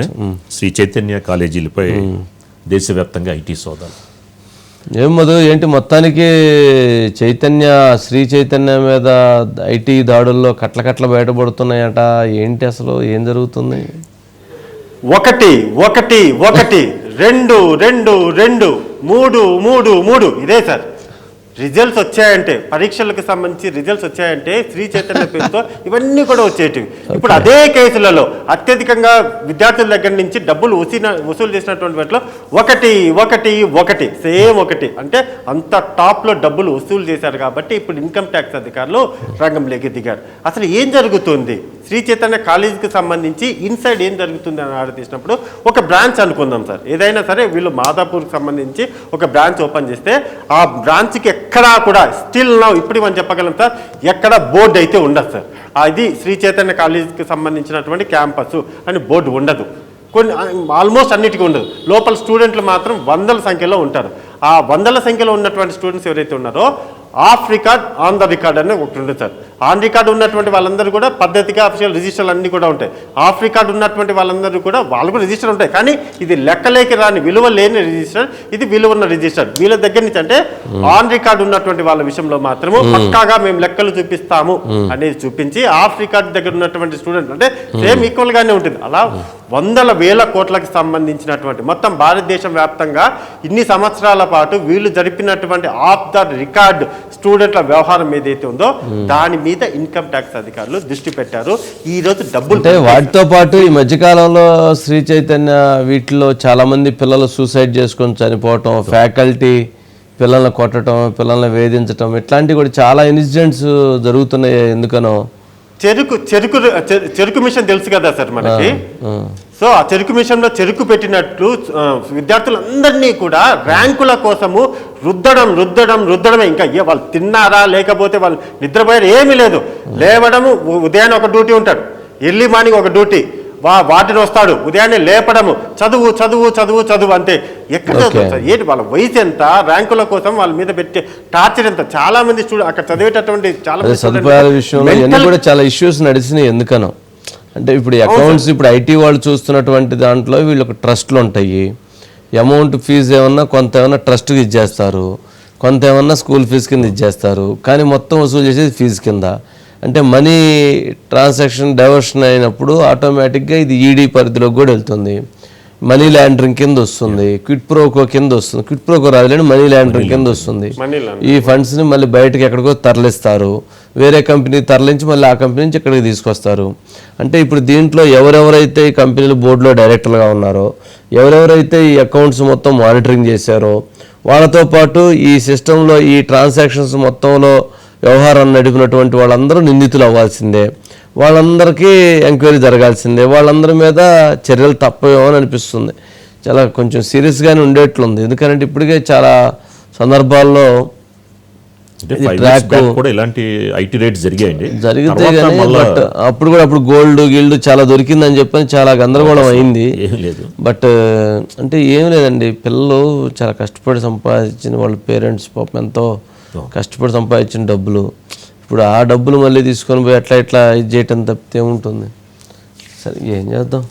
వెంటనే శ్రీ చైతన్య కాలేజీలపై దేశవ్యాప్తంగా ఐటీ సోదాలు. ఏం మధు ఏంటి మొత్తానికి చైతన్య శ్రీ చైతన్య మీద ఐటీ దాడుల్లో కట్ల కట్ల బయటపడుతున్నాయట? ఏంటి అసలు? ఏం జరుగుతుంది? ఒకటి ఒకటి ఒకటి రెండు రెండు రెండు మూడు మూడు మూడు. ఇదే సార్. రిజల్ట్స్ వచ్చాయంటే పరీక్షలకు సంబంధించి రిజల్ట్స్ వచ్చాయంటే శ్రీ చైతన్య పేరుతో ఇవన్నీ కూడా వచ్చేటివి. ఇప్పుడు అదే కేసులలో అత్యధికంగా విద్యార్థుల దగ్గర నుంచి డబ్బులు వసూలు వసూలు చేసినటువంటి వాటిలో ఒకటి ఒకటి ఒకటి సేమ్ ఒకటి. అంటే అంత టాప్లో డబ్బులు వసూలు చేశారు కాబట్టి ఇప్పుడు ఇన్కమ్ ట్యాక్స్ అధికారులు రంగంలోకి దిగారు. అసలు ఏం జరుగుతుంది? శ్రీ చైతన్య కాలేజీకి సంబంధించి ఇన్సైడ్ ఏం జరుగుతుంది అని ఆడతీసినప్పుడు ఒక బ్రాంచ్ అనుకుందాం సార్. ఏదైనా సరే వీళ్ళు మాదాపూర్కి సంబంధించి ఒక బ్రాంచ్ ఓపెన్ చేస్తే ఆ బ్రాంచ్కి ఎక్కడా కూడా స్టిల్ నా ఇప్పుడు మనం చెప్పగలం సార్ ఎక్కడ బోర్డు అయితే ఉండదు సార్. అది శ్రీ చైతన్య కాలేజీకి సంబంధించినటువంటి క్యాంపస్ అని బోర్డు ఉండదు. కొన్ని ఆల్మోస్ట్ అన్నిటికీ ఉండదు. లోపల స్టూడెంట్లు మాత్రం వందల సంఖ్యలో ఉంటారు. ఆ వందల సంఖ్యలో ఉన్నటువంటి స్టూడెంట్స్ ఎవరైతే ఉన్నారో off record on the record అని ఒకటి ఉంటుంది సార్. ఆన్ రికార్డ్ ఉన్నటువంటి వాళ్ళందరూ కూడా పద్ధతిగా అఫీషియల్ రిజిస్టర్లు అన్నీ కూడా ఉంటాయి. ఆఫ్ రికార్డ్ ఉన్నటువంటి వాళ్ళందరూ కూడా వాళ్ళు కూడా రిజిస్టర్ ఉంటాయి. కానీ ఇది లెక్కలేకి రాని విలువ లేని రిజిస్టర్ ఇది విలువ ఉన్న రిజిస్టర్ వీళ్ళ దగ్గర నుంచి అంటే ఆన్ రికార్డ్ ఉన్నటువంటి వాళ్ళ విషయంలో మాత్రము పక్కాగా మేము లెక్కలు చూపిస్తాము అనేది చూపించి ఆఫ్ రికార్డ్ దగ్గర ఉన్నటువంటి స్టూడెంట్ అంటే సేమ్ ఈక్వల్ గానే ఉంటుంది. అలా వందల వేల కోట్లకు సంబంధించినటువంటి మొత్తం భారతదేశం వ్యాప్తంగా ఇన్ని సంవత్సరాల పాటు వీళ్ళు జరిపినటువంటి ఆఫ్ ద రికార్డ్ స్టూడెంట్ల వ్యవహారం ఏదైతే ఉందో దాని మీద ఇన్కమ్ ట్యాక్స్ అధికారులు దృష్టి పెట్టారు. ఈ రోజు డబ్బులు అంటే వాటితో పాటు ఈ మధ్యకాలంలో శ్రీ చైతన్య వీటిలో చాలా మంది పిల్లలు సూసైడ్ చేసుకొని చనిపోవటం ఫ్యాకల్టీ పిల్లల్ని కొట్టడం పిల్లల్ని వేధించటం ఇట్లాంటివి కూడా చాలా ఇన్సిడెంట్స్ జరుగుతున్నాయి ఎందుకనో. చెరుకు చెరుకు చెరుకు మిషన్ తెలుసు కదా సార్ మనకి. సో ఆ చెరుకు మిషన్లో చెరుకు పెట్టినట్లు విద్యార్థులందరినీ కూడా ర్యాంకుల కోసము రుద్దడం రుద్దడం రుద్దడమే. ఇంకా ఏ వాళ్ళు తిన్నారా లేకపోతే వాళ్ళు నిద్రపోయారు ఏమీ లేదు. లేవడము ఉదయాన్నే ఒక డ్యూటీ ఉంటాడు ఎర్లీ మార్నింగ్ ఒక డ్యూటీ. వా వాటిని వస్తాడు. ఉదయాన్నే లేపడము. చదువు చదువు చదువు చదువు అంతే ఎక్కడ? ఏంటి వాళ్ళ వయసు ఎంత? ర్యాంకుల కోసం వాళ్ళ మీద పెట్టే టార్చర్ ఎంత? చాలా మంది స్టూడెంట్ అక్కడ చదివేటటువంటి చాలా సదుపాయాల విషయంలో ఇవన్నీ కూడా చాలా ఇష్యూస్ నడిచినాయి ఎందుకనో. అంటే ఇప్పుడు అకౌంట్స్ ఇప్పుడు ఐటీ వాళ్ళు చూస్తున్నటువంటి దాంట్లో వీళ్ళకి ట్రస్ట్లు ఉంటాయి. అమౌంట్ ఫీజు ఏమన్నా కొంత ఏమన్నా ట్రస్ట్కి ఇచ్చేస్తారు. కొంత ఏమన్నా స్కూల్ ఫీజు కింద ఇచ్చేస్తారు. కానీ మొత్తం వసూలు చేసేది ఫీజు కింద. అంటే మనీ ట్రాన్సాక్షన్ డైవర్షన్ అయినప్పుడు ఆటోమేటిక్గా ఇది ఈడీ పరిధిలోకి కూడా వెళ్తుంది. మనీ ల్యాండరింగ్ కింద వస్తుంది. క్విట్ ప్రోకో కింద వస్తుంది. క్విట్ ప్రోకో రాదులేండి మనీ ల్యాండరింగ్ కింద వస్తుంది. ఈ ఫండ్స్ని మళ్ళీ బయటకి ఎక్కడికో తరలిస్తారు. వేరే కంపెనీ తరలించి మళ్ళీ ఆ కంపెనీ నుంచి ఇక్కడికి తీసుకొస్తారు. అంటే ఇప్పుడు దీంట్లో ఎవరెవరైతే ఈ కంపెనీలు బోర్డులో డైరెక్టర్గా ఉన్నారో ఎవరెవరైతే ఈ అకౌంట్స్ మొత్తం మానిటరింగ్ చేశారో వాళ్ళతో పాటు ఈ సిస్టంలో ఈ ట్రాన్సాక్షన్స్ మొత్తంలో వ్యవహారం నడిపినటువంటి వాళ్ళందరూ నిందితులు అవ్వాల్సిందే. వాళ్ళందరికీ ఎంక్వైరీ జరగాల్సిందే. వాళ్ళందరి మీద చర్యలు తప్పవేమో అని అనిపిస్తుంది. చాలా కొంచెం సీరియస్గానే ఉండేట్లుంది. ఎందుకంటే ఇప్పటికే చాలా సందర్భాల్లో కూడా ఇలాంటి ఐటీ రేట్స్ జరిగాయండి. జరిగితే కానీ బట్ అప్పుడు కూడా అప్పుడు గోల్డ్ గిల్డ్ చాలా దొరికిందని చెప్పని చాలా గందరగోళం అయింది. లేదు. బట్ అంటే ఏం లేదండి. పిల్లలు చాలా కష్టపడి సంపాదించిన వాళ్ళ పేరెంట్స్ పాపం ఎంతో కష్టపడి సంపాదించిన డబ్బులు. ఇప్పుడు ఆ డబ్బులు మళ్ళీ తీసుకొని పోయి ఎట్లా ఇట్లా ఇది చేయటం తప్పితే ఏముంటుంది? సరే ఏం చేద్దాం?